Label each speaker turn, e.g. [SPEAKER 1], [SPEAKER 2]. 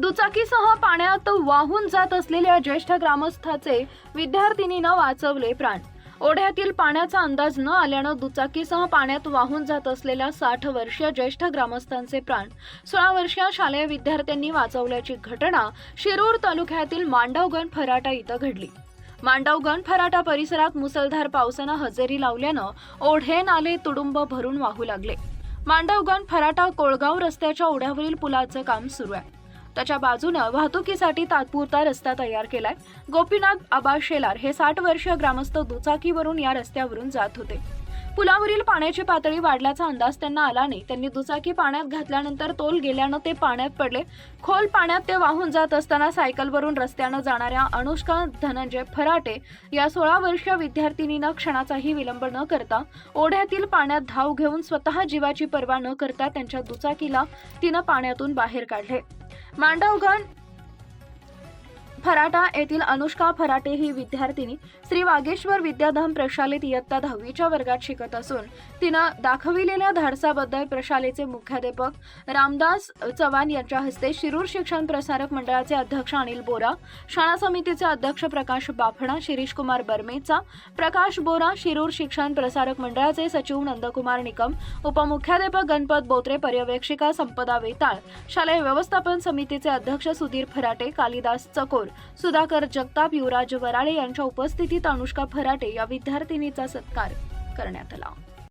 [SPEAKER 1] दुचाकीसह पाण्यात वाहून जात असलेल्या ज्येष्ठ ग्रामस्थाचे विद्यार्थिनीनं वाचवले प्राण. ओढ्यातील पाण्याचा अंदाज न आल्यानं दुचाकीसह पाण्यात वाहून जात असलेल्या साठ वर्षीय ज्येष्ठ ग्रामस्थांचे प्राण. सोळा वर्षीय शालेय विद्यार्थ्यांनी वाचवल्याची घटना शिरूर तालुक्यातील मांडवगण फराटा इथं घडली. मांडवगण फराटा परिसरात मुसळधार पावसानं हजेरी लावल्यानं ओढे नाले तुडुंब भरून वाहू लागले. मांडवगण फराटा कोळगाव रस्त्याच्या ओढ्यावरील पुलाचं काम सुरू आहे. त्याच्या बाजूनं वाहतुकीसाठी तात्पुरता रस्ता तयार केलाय. गोपीनाथ आबा शेलार हे साठ वर्षीय ग्रामस्थ दुचाकीवरून या रस्त्यावरून जात होते. पुलावरील पाण्याची पातळी वाढल्याचा अंदाज त्यांना आला नाही. त्यांनी दुचाकी पाण्यात घातल्यानंतर तोल गेल्यानं ते पाण्यात पडले. खोल पाण्यात ते वाहून जात असताना सायकलवरून रस्त्यानं जाणाऱ्या अनुष्का धनंजय फराटे या सोळा वर्षीय विद्यार्थिनीनं क्षणाचाही विलंब न करता ओढ्यातील पाण्यात धाव घेऊन स्वतः जीवाची पर्वा न करता त्यांच्या दुचाकीला तिनं पाण्यातून बाहेर काढले. मांडवगण फराटा येथील अनुष्का फराटे ही विद्यार्थिनी श्री वागेश्वर विद्याधाम प्रशालेत इयत्ता दहावीच्या वर्गात शिकत असून तिनं दाखविलेल्या धाडसाबद्दल प्रशालेचे मुख्याध्यापक रामदास चव्हाण यांच्या हस्ते शिरूर शिक्षण प्रसारक मंडळाचे अध्यक्ष अनिल बोरा शाळा समितीचे अध्यक्ष प्रकाश बाफणा शिरीष कुमार बर्मेचा प्रकाश बोरा शिरूर शिक्षण प्रसारक मंडळाचे सचिव नंदकुमार निकम उपमुख्याध्यापक गणपत बोत्रे पर्यवेक्षिका संपदा वेताळ शालेय व्यवस्थापन समितीचे अध्यक्ष सुधीर फराटे कालिदास चकोर सुधाकर जगताप युवराज वराळे यांच्या उपस्थितीत अनुष्का फराटे या विद्यार्थिनीचा सत्कार करण्यात आला.